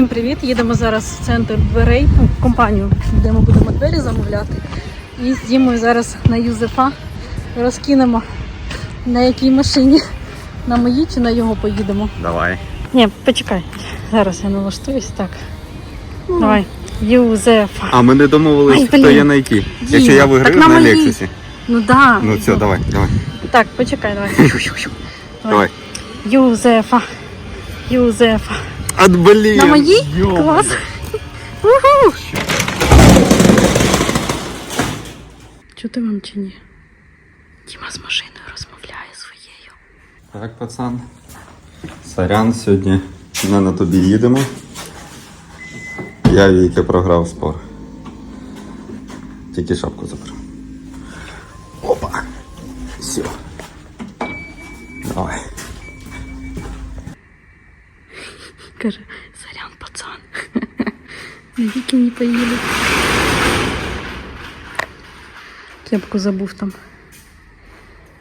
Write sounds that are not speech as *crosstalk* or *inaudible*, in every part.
Всім привіт! Їдемо зараз в центр дверей, ну, в компанію, де ми будемо двері замовляти. І з Дімою зараз на Юзефа розкинемо на якій машині. На моїй чи на його поїдемо. Давай. Ні, почекай. Зараз я налаштуюсь так. Давай. Юзефа. А ми не домовились, Ай, хто є на які. Діма, Якщо я так виграю на на моїй. Лексусі. Ну да. Ну все, давай, давай. Так, почекай, давай. *laughs* Давай. Юзефа. Юзефа. А блін. На моїй? йо. Клас. *laughs* Уху. Чути вам чи ні? Діма з машиною розмовляє своєю. Так, пацан. Сорян, сьогодні не на тобі їдемо. Я Віки програв спор. Тільки шапку забрав. Опа. Все. Давай. Каже, сорян, пацан. Віки не поїде. Кепку забув там.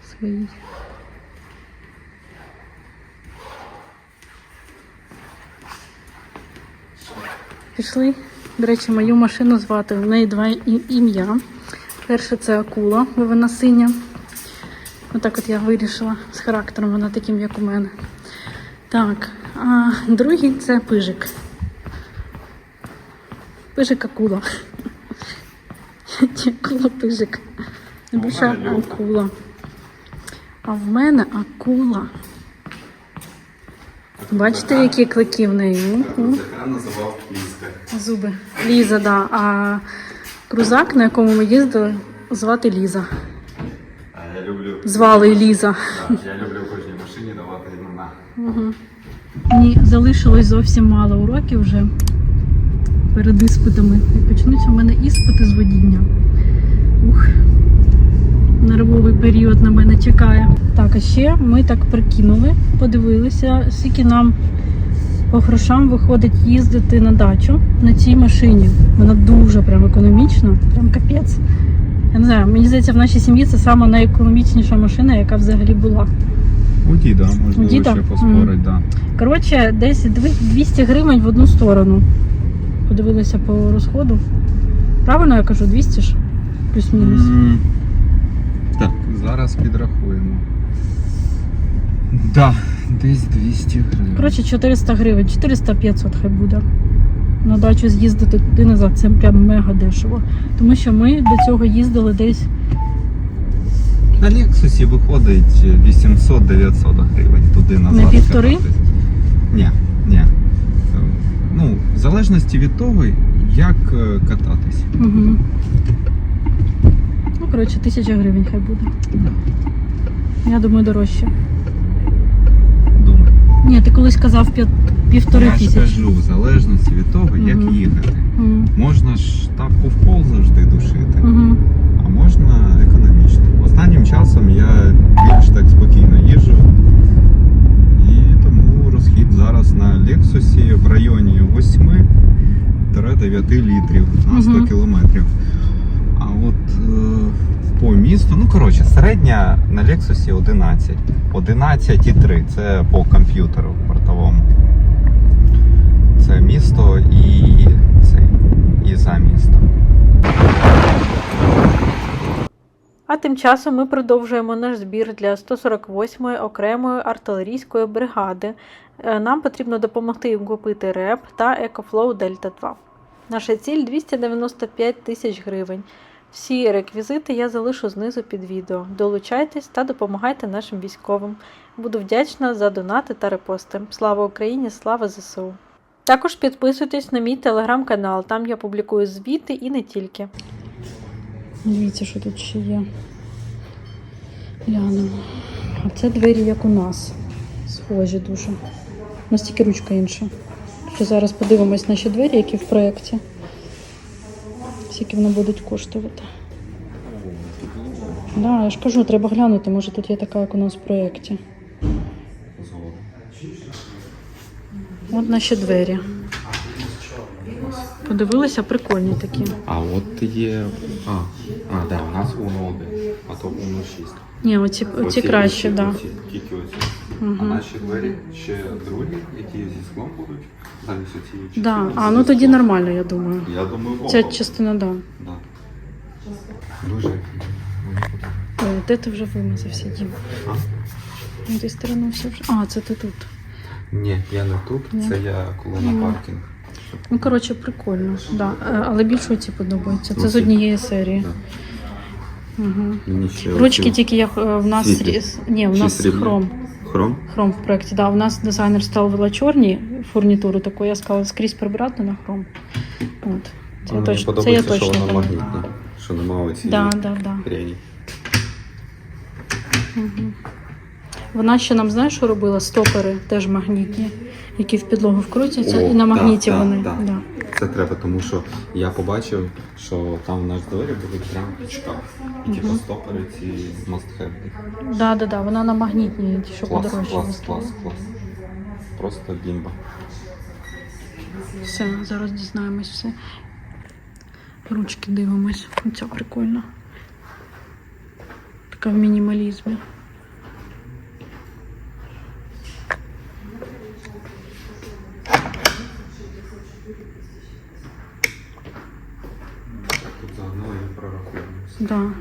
Свої. Пішли. До речі, мою машину звати. В неї два ім'я. Перше це акула, бо вона синя. Отак от я вирішила з характером, вона таким, як у мене. Так, а другий це пижик. Пижик акула. Ні, Акула пижик. Більше акула. А в мене акула. Бачите, які клики в неї? Називав Лізка. Зуби. Ліза, да. А крузак, на якому ми їздили, звати Ліза. А я люблю. Звали Ліза люблю кожній машині давати імена. Мені залишилось зовсім мало уроків вже перед іспитами. І почнуться в мене іспити з водіння. Ух, нервовий період на мене чекає. Так, а ще ми так прикинули, подивилися, скільки нам по грошам виходить їздити на дачу на цій машині. Вона дуже прям економічна, прям капець. Я не знаю, мені здається, в нашій сім'ї це найекономічніша машина, яка взагалі була. У діда, можливо, У діда? ще поспорить, так. Коротше, десь 200 гривень в одну сторону. Подивилися по розходу. Правильно я кажу, 200 ж? Плюс-мінус. Так, зараз підрахуємо. Да, десь 200 гривень. Коротше, 400 гривень, 400-500 хай буде. На дачу з'їздити туди назад, це прям мега дешево. Тому що ми до цього їздили десь. На Лексусі виходить 800-900 гривень туди назад. На півтори? Ні, ні. Ну, в залежності від того, як е, кататись. Угу. Ну, коротше, тисяча гривень хай буде. Я думаю, дорожче. Думаю. Ні, ти колись казав п'ят- півтори Я ж кажу, в залежності від того, як їхати. Угу. Можна ж тапку в пол завжди душити, Угу. а можна економічно. Останнім часом я більш так спокійно їжджу. І тому розхід зараз на Лексусі в районі 8-9 літрів на 100 Мгм. кілометрів. А от е, по місту, ну коротше, середня на Лексусі 11. 11,3 це по комп'ютеру бортовому. Це місто і це і за місто. А тим часом ми продовжуємо наш збір для 148-ї окремої артилерійської бригади. Е, Нам потрібно допомогти їм купити РЕП та EcoFlow Delta 2. Наша ціль 295 тисяч гривень. Всі реквізити я залишу знизу під відео. Долучайтесь та допомагайте нашим військовим. Буду вдячна за донати та репости. Слава Україні! Слава ЗСУ! Також підписуйтесь на мій телеграм-канал, там я публікую звіти і не тільки. Дивіться, що тут ще є. Глянемо. А це двері, як у нас. Схожі дуже. У нас тільки ручка інша. Ще зараз подивимось наші двері, які в проєкті. Скільки вони будуть коштувати. Да, я ж кажу, треба глянути, може тут є така, як у нас в проєкті. От наші двері. Подивилися, прикольні такі. А от є. А, а да, у нас Uno 1, а то Uno 6. Ні, оці, оці краще, так. Да. Тільки оці. А Угу. наші двері ще другі, які зі склом будуть. Замість оцієї Да. частини А, зі ну тоді склом. нормально, я думаю. Я думаю, Ця ого. частина, да. Да. Дуже. Ой, де ти вже вимазався, Дім? А? Ну, Ти сторонувся вже. А, це ти тут. Ні, я не тут, Ні. це я коли на паркінг. Ну, коротше, прикольно. Да. Е, Але більше оці подобаються. Це з однієї серії. Угу. Ручки тільки як е, в нас Ні, в нас хром. Хром? Хром в проєкті. Да, у нас дизайнер ставила чорні фурнітуру, таку я сказала скрізь прибирати на хром. От. Це, я точно, це я точно що вона магнітна. Що нема оці Да, да, да. хрені. Угу. Вона ще нам знаєш, що робила? Стопери теж магнітні, які в підлогу вкрутяться, О, і на магніті да, вони. да. Да. Це треба, тому що я побачив, що там в наш дворі будуть прямо під шкаф. І типу стопери ці have. Да, да, да, вона на магнітній, що Клас, подорожче. клас, клас, клас. Просто бімба. Все, зараз дізнаємось все. Ручки дивимось. Оця прикольна. Така в мінімалізмі. Тут заодно і прорахуємося. Да.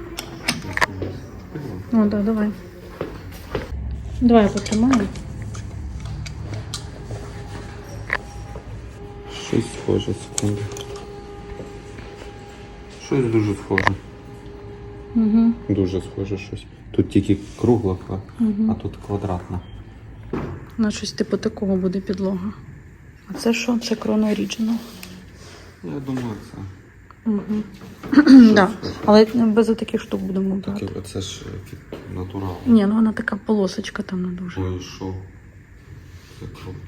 О, да, давай. Давай я потримаю. Щось схоже, секунду. Щось дуже схоже. Угу, Дуже схоже щось. Тут тільки кругла, а угу. тут квадратна. На щось типу такого буде підлога. А це що? Це Крона Original. Я думаю, це. Угу. *clears throat* да. Але без таких штук будемо брати. Таке, це ж е, натурал. Ні, ну вона така полосочка там не дуже. Ой, що? Це круто.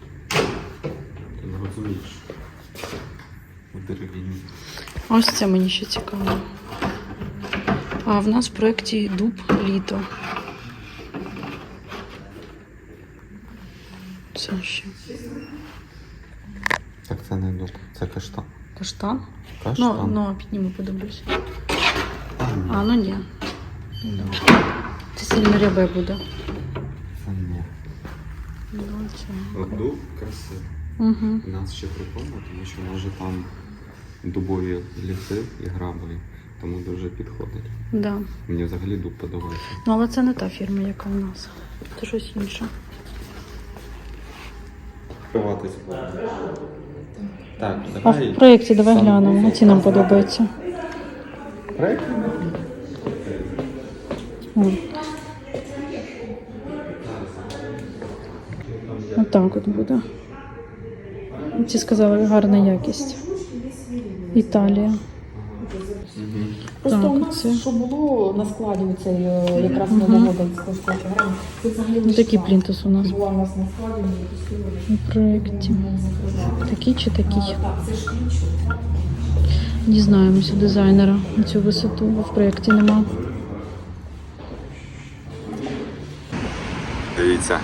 Ти не розумієш. В деревині. Ось це мені ще цікаво. А в нас в проєкті дуб літо. Це ще Так це не дуб, це каштан. Каштан. Каштан? Ну, ну підніму, подивлюсь. А, ну ні. Це сильно рябе буде. Це ні. Ну. От дуб красивий. Угу. Нас ще прикольно, тому що може там дубові ліси і граблі, тому дуже підходить. Да. Мені взагалі дуб подобається. Ну, але це не та фірма, яка у нас. Це щось інше. Ховатись. Так, А в проєкті давай глянемо. Оці нам подобаються. Проєкт? Отак от буде. Ці сказали гарна якість. Італія. Просто Так, у нас, це- що було на складі оцей е, якраз датського програми, це взагалі такий плінтус у нас була у нас на складі, ми пустили. у проєкті. Такий чи такий? Так, це ж ключ. Дізнаємося дизайнера на цю висоту, бо в проєкті нема. Дивіться,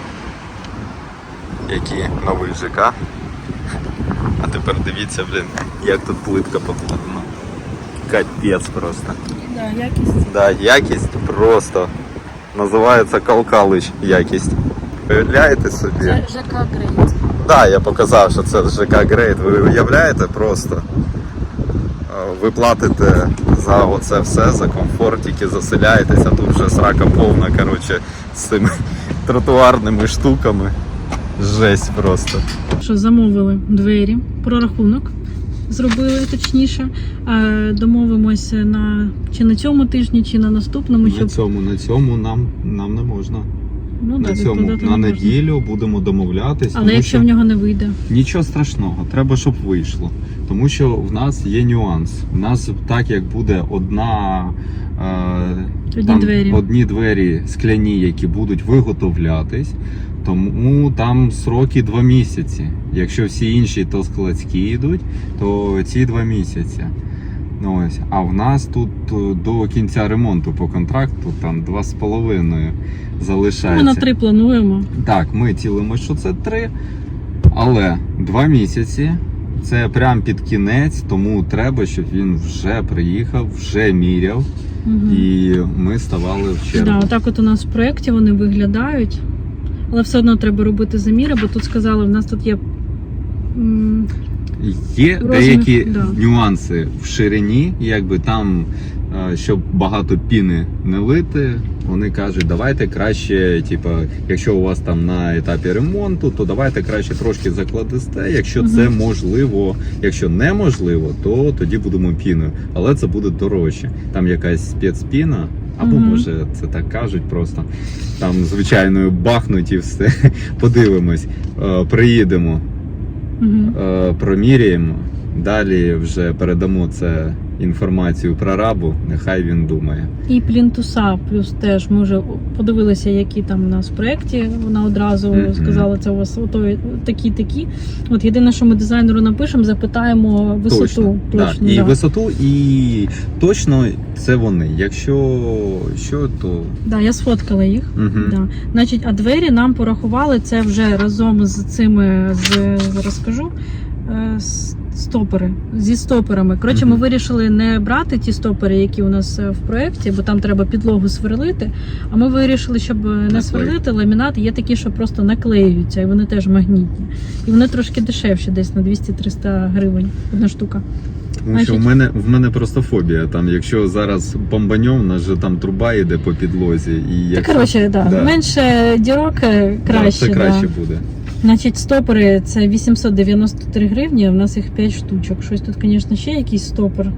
який новий ЖК. А тепер дивіться, блін, як тут плитка покладена. Капець просто. Да, якість. Да, якість просто. Називається Калкалич якість. Уявляєте собі? Це ЖК Грейт. Да, я показав, що це ЖК Грейт. Ви уявляєте просто? Ви платите за оце все, за комфорт, тільки заселяєтеся, тут вже срака повна, коротше, з цими тротуарними штуками. Жесть просто. Що замовили двері, прорахунок зробили точніше. Е, Домовимося на чи на цьому тижні, чи на наступному, На цьому, на цьому нам, нам не можна. ну, на цьому на не можна. неділю будемо домовлятись. Але тому якщо що... в нього не вийде, Нічого страшного, треба, щоб вийшло. Тому що в нас є нюанс. У нас так як буде одна. Е, Одні двері. одні двері скляні, які будуть виготовлятись, тому там сроки два місяці. Якщо всі інші то складські йдуть, то ці два місяці. Ну, ось. А в нас тут е, до кінця ремонту по контракту там два з половиною залишається. ми на три плануємо. Так, ми цілимо, що це три, але два місяці Це прям під кінець, тому треба, щоб він вже приїхав, вже міряв, Мгм. і ми ставали в чергу. Да, отак от у нас в проєкті вони виглядають. Але все одно треба робити заміри, бо тут сказали, в нас тут є. м, Є Розмір, деякі да. нюанси в ширині, якби там, е, щоб багато піни не лити, вони кажуть, давайте краще, типа, якщо у вас там на етапі ремонту, то давайте краще трошки закладисте. Якщо це Мгм. можливо, якщо неможливо, то тоді будемо піною. Але це буде дорожче. Там якась спецпіна. Або Мгм. може це так кажуть, просто там звичайною бахнуть і все. *laughs* Подивимось, Е, приїдемо. Е, проміряємо. Далі вже передамо це інформацію про рабу. Нехай він думає. І плінтуса, плюс теж ми вже подивилися, які там у нас в проєкті. Вона одразу Мгм. сказала, це у вас ото такі такі. От єдине, що ми дизайнеру напишемо, запитаємо висоту. Да. Точно, І да. висоту, і точно це вони. Якщо що, то Да, я сфоткала їх. угу. Да. Значить, а двері нам порахували це вже разом з цими з зараз скажу. е, з- Стопери зі стоперами. Коротше, ми вирішили не брати ті стопери, які у нас е, в проєкті, бо там треба підлогу сверлити. А ми вирішили, щоб е, не сверлити ламінат, є такі, що просто наклеюються, і вони теж магнітні. І вони трошки дешевші, десь на 200-300 гривень одна штука. Тому що в мене в мене просто фобія. Там, якщо зараз бомбаньом, у нас же там труба йде по підлозі, і якщо... коротше, да. Да. менше дірок е, Да, краще. це да. краще буде. Значить, стопори це 893 гривні, а в нас їх 5 штучок. Щось тут, звісно, ще якийсь стопор.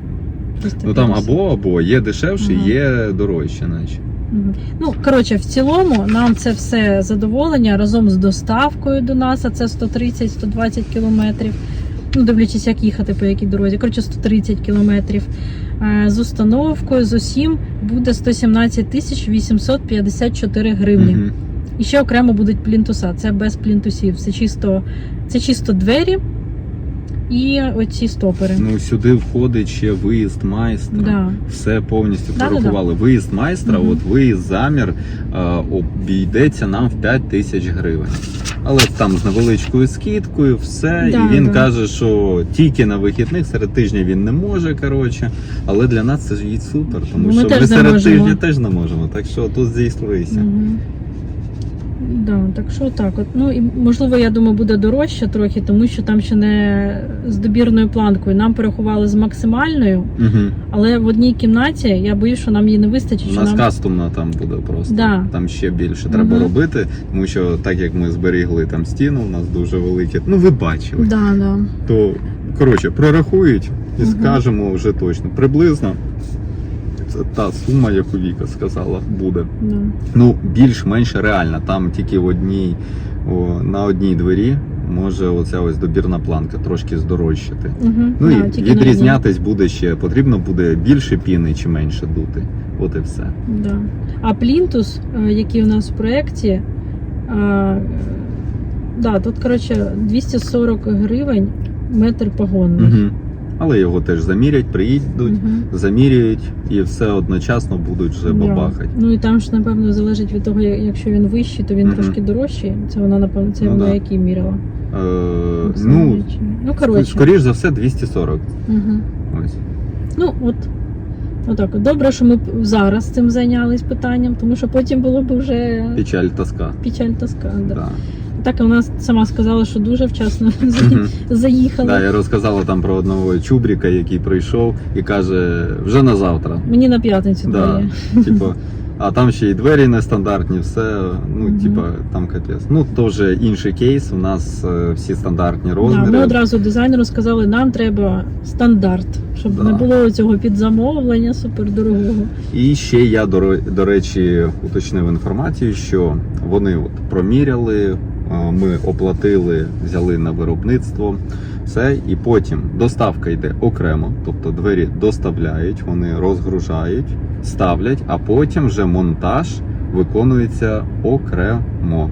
Ну там або або є дешевше, Ага. є дорожче, наче. Мгм. Ну, коротше, в цілому нам це все задоволення разом з доставкою до нас, а це 130-120 кілометрів. Ну, дивлячись, як їхати по якій дорозі. Коротше, 130 кілометрів. Е, З установкою з усім буде 117 тисяч 854 гривні. Мгм. І ще окремо будуть плінтуса. Це без плінтусів. Це чисто, це чисто двері і оці стопери. Ну сюди входить ще виїзд майстра. Да. Все повністю Да-да-да. Виїзд майстра, Мгм. от виїзд замір е, обійдеться нам в 5 тисяч гривень. Але там з невеличкою скидкою, все. Да, і він да. каже, що тільки на вихідних серед тижня він не може. Коротше, але для нас це ж і супер, тому Ми що ми серед можемо. тижня теж не можемо. Так що тут здійснюється. Угу. Да, так що так. От. Ну і можливо, я думаю, буде дорожче трохи, тому що там ще не з добірною планкою. Нам порахували з максимальною, Угу. але в одній кімнаті я боюсь, що нам її не вистачить. У нас нам... кастомна там буде просто. Да. Там ще більше треба Мгм. робити, тому що так як ми зберігли там стіну, у нас дуже великі. Ну ви бачили. Да, да. То коротше, прорахують і Мгм. скажемо вже точно. Приблизно це та сума, яку Віка сказала, буде. Да. Ну, більш-менш реальна. Там тільки в одній, о, на одній двері може оця ось добірна планка трошки здорожчати. Угу. Ну да, і відрізнятись буде ще. Потрібно буде більше піни чи менше дути. От і все. Да. А плінтус, е, який у нас в проєкті, е, да, тут, коротше, 240 гривень метр погонний. Угу. Але його теж замірять, приїдуть, Мгм. заміряють і все одночасно будуть вже Да. бабахати. Ну і там ж, напевно, залежить від того, я- якщо він вищий, то він Мгм. трошки дорожчий. Це вона, напевно, це Ну, вона да. який міряла. Е, Оксана ну, чи ну коротше. скоріш за все, 240. Угу. Ось. Ну, от. Отак. от. Добре, що ми зараз цим зайнялись питанням, тому що потім було б вже Печаль тоска. печаль тоска. Да. Да. Так вона сама сказала, що дуже вчасно *laughs* заїхала. Да, я розказала там про одного чубріка, який прийшов і каже, вже на завтра. Мені на п'ятницю Да. *laughs* Типу, а там ще й двері нестандартні, все. Ну, Мгм. типа, там капець. Ну, то вже інший кейс. У нас е, всі стандартні Да, розміри. ми одразу дизайнеру сказали, нам треба стандарт, щоб Да. не було цього підзамовлення супердорогого. І ще я до, до речі уточнив інформацію, що вони от проміряли, ми оплатили, взяли на виробництво. Все, і потім доставка йде окремо, тобто двері доставляють, вони розгружають, ставлять, а потім вже монтаж виконується окремо.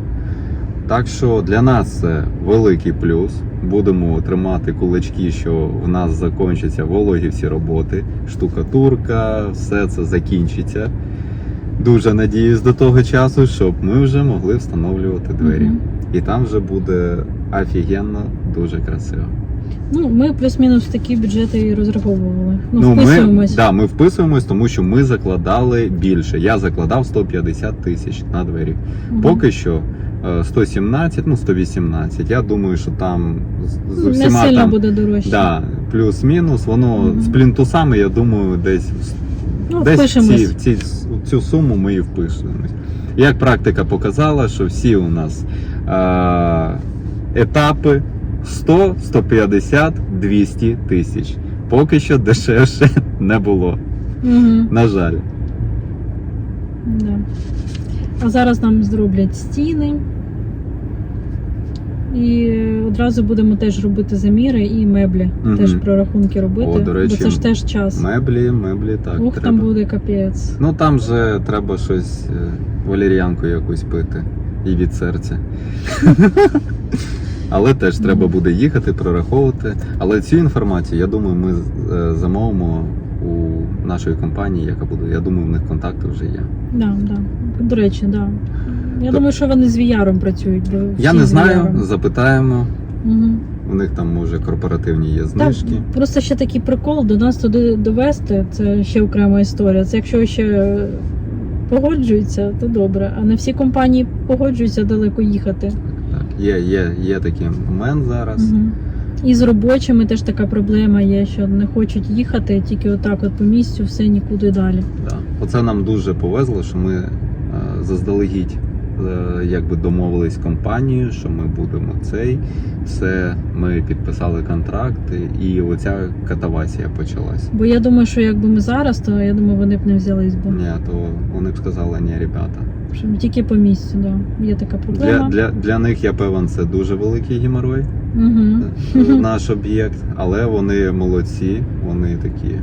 Так що для нас це великий плюс. Будемо тримати кулачки, що в нас закінчаться вологі всі роботи, штукатурка, все це закінчиться. Дуже надіюсь до того часу, щоб ми вже могли встановлювати двері. Мгм. І там вже буде офігенно, дуже красиво. Ну, ми плюс-мінус такі бюджети і розраховували. Ну, ми, вписуємось. да, ми вписуємось, тому що ми закладали більше. Я закладав 150 тисяч на двері. Мгм. Поки що е, 117, ну 118. Я думаю, що там з, Ну, усіма не сильно там буде дорожче. да, плюс-мінус, воно Мгм. з плінтусами, я думаю, десь, Ну, десь ці, ці, цю суму ми і впишемось. Як практика показала, що всі у нас е, етапи 100, 150, 200 тисяч. Поки що дешевше *laughs* не було. Угу. На жаль. Да. А зараз нам зроблять стіни. І одразу будемо теж робити заміри і меблі. Мгм. Теж прорахунки робити. О, до речі, бо це ж теж час. Меблі, меблі, так. Ух, треба. там буде капець. Ну там же треба щось е, валеріанку якусь пити і від серця. *laughs* Але теж треба буде їхати, прораховувати. Але цю інформацію, я думаю, ми е, замовимо у нашої компанії, яка буде. Я думаю, в них контакти вже є. Да, да. До речі, да. Я думаю, що вони з VR працюють. Бо Я не з знаю, VR. запитаємо. Мгм. У них там може корпоративні є Так, знижки. просто ще такий прикол до нас туди довести, це ще окрема історія. Це якщо ще погоджуються, то добре. А не всі компанії погоджуються далеко їхати. Так, є, є, є такий момент зараз. Угу. І з робочими теж така проблема є, що не хочуть їхати тільки отак, от по місцю, все нікуди далі. Да. Оце нам дуже повезло, що ми е, заздалегідь якби домовились з компанією, що ми будемо цей. Все, ми підписали контракти, і оця катавасія почалась. Бо я думаю, що якби ми зараз, то я думаю, вони б не взялись би. Ні, то вони б сказали, ні, ребята. Що тільки по місцю, да. Є така проблема. для, для них я певен, це дуже великий геморой, Угу. е, *laughs* наш об'єкт, але вони молодці, вони такі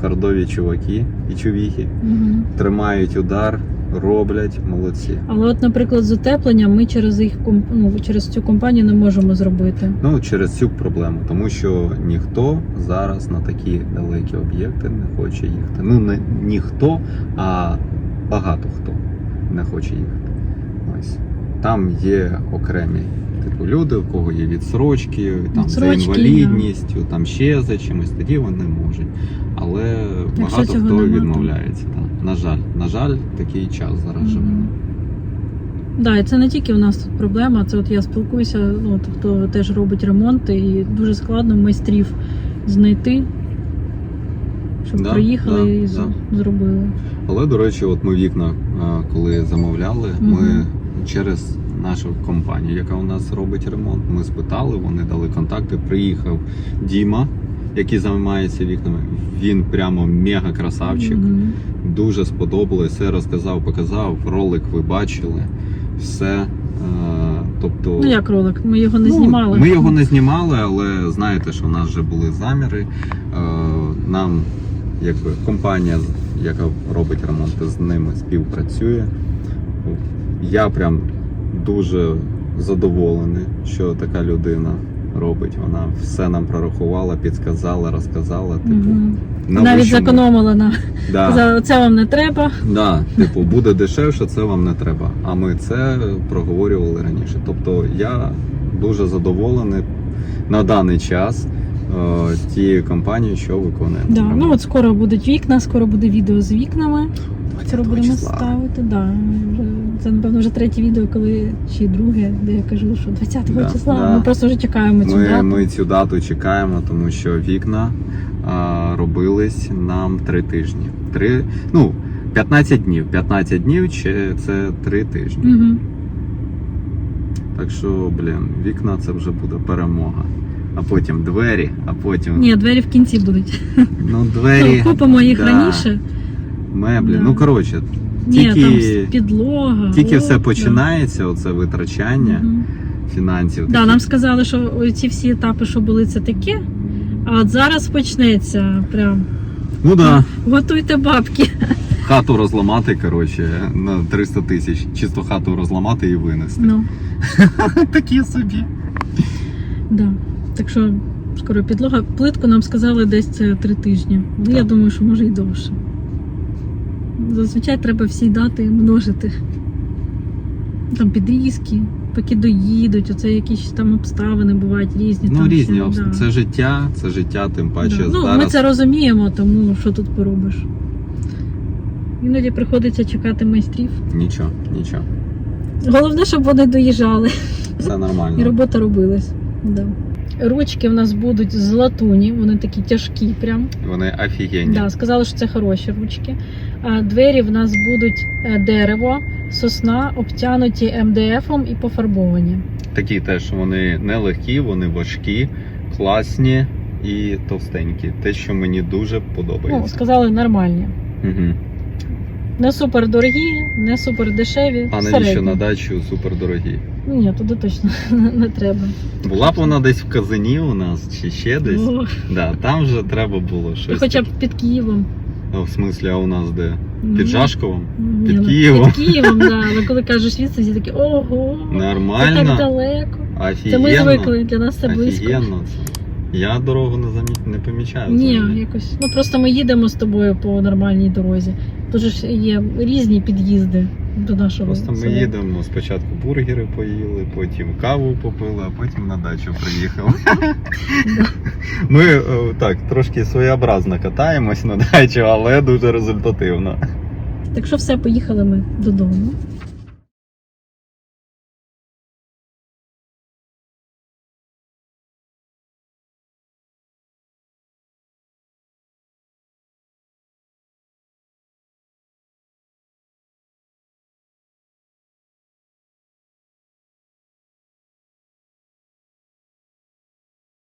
хардові чуваки і чувіхи. Угу. Тримають удар, роблять, молодці. Але от, наприклад, з утепленням ми через їх ну, через цю компанію не можемо зробити. Ну, через цю проблему, тому що ніхто зараз на такі далекі об'єкти не хоче їхати. Ну, не ніхто, а багато хто не хоче їхати. Ось. Там є окремі типу люди, у кого є відсрочки, там за інвалідністю, там ще за чимось, тоді вони можуть. Але багато цього хто нема, то- відмовляється. Так. На жаль, на жаль, такий час зараз живемо. Да, і це не тільки у нас тут проблема. Це от я спілкуюся, ну от хто теж робить ремонти, і дуже складно майстрів знайти, щоб Да, приїхали да, і з- зробили. Але, до речі, от ми вікна, а, коли замовляли, Мгм. ми через нашу компанію, яка у нас робить ремонт, ми спитали, вони дали контакти. Приїхав Діма, який займається вікнами. Він прямо мега красавчик. Мгм. Дуже сподобалось, все розказав, показав. Ролик ви бачили, все. е, Тобто, Ну як ролик? Ми його не Ну, знімали. Ми його не знімали, але знаєте, що у нас вже були заміри. Е, Нам, якби компанія, яка робить ремонти, з ними співпрацює. Я прям дуже задоволений, що така людина робить. Вона все нам прорахувала, підсказала, розказала. Типу, на Навіть зекономила на Да. *laughs* це вам не треба. Да, типу, буде дешевше, це вам не треба. А ми це проговорювали раніше. Тобто я дуже задоволений на даний час е, тією компанією, що виконує. Да. Ну от скоро будуть вікна, скоро буде відео з вікнами. 20 Скоро будемо ставити. Да. Вже- Це напевно вже третє відео, коли чи друге, де я кажу, що 20-го Да, числа. да. Ми просто вже чекаємо цю Ми, дату. ми цю дату чекаємо, тому що вікна а, робились нам три тижні. Три, ну, 15 днів. 15 днів чи це три тижні. Угу. Так що, блін, вікна це вже буде перемога. А потім двері, а потім Ні, двері в кінці будуть. ну, двері, *laughs* Ну, Купимо їх да, раніше. меблі. Да. Ну коротше, Ні, Тільки- там підлога. тільки о, все да. починається, оце витрачання Мгм. фінансів. Да, нам сказали, що ці всі етапи, що були, це таке. А от зараз почнеться прям. Ну да, Готуйте бабки. *laughs* хату розламати, коротше, на 300 тисяч. Чисто хату розламати і винести. Ну, *laughs* Такі собі. да. Так що скоро підлога. Плитку нам сказали десь це три тижні. Ну, я думаю, що може і довше. Зазвичай треба всі дати множити. Там підрізки, поки доїдуть, оце якісь там обставини бувають різні. Ну там різні ще, обс- да. Це життя, це життя, тим паче Да. Ну, зараз. ми це розуміємо, тому що тут поробиш. Іноді приходиться чекати майстрів. Нічого, нічого. Головне, щоб вони доїжджали Все і робота робилась. Да. Ручки в нас будуть з латуні, вони такі тяжкі прям. Вони офігенні. Да, сказали, що це хороші ручки. А двері в нас будуть е, дерево, сосна, обтянуті МДФом і пофарбовані. Такі теж вони не легкі, вони важкі, класні і товстенькі. Те, що мені дуже Ну, подобається. сказали нормальні. Угу. Не супер дорогі, не супер дешеві. А навіщо на дачу супердорогі? Ну, Ні, туди точно *laughs* не треба. Була б вона десь в казині у нас чи ще десь. О, Да, там вже треба було щось. хоча б під Києвом. Ну, в смислі, а у нас де? Ну, Під Жашковом? ні, під Києвом? Під Києвом, да. Але *laughs* коли кажеш відстань, всі такі ого, це так Нормально. далеко. Це ми звикли, для нас це близько. Офігенно це. Я дорогу не замі... не помічаю. Ні, взагалі. якось. Ну просто ми їдемо з тобою по нормальній дорозі. Тут ж є різні під'їзди до нашого. Просто ми села. їдемо, спочатку бургери поїли, потім каву попили, а потім на дачу приїхали. *laughs* Ми е, так трошки своєобразно катаємось на дачу, але дуже результативно. Так що все, поїхали ми додому.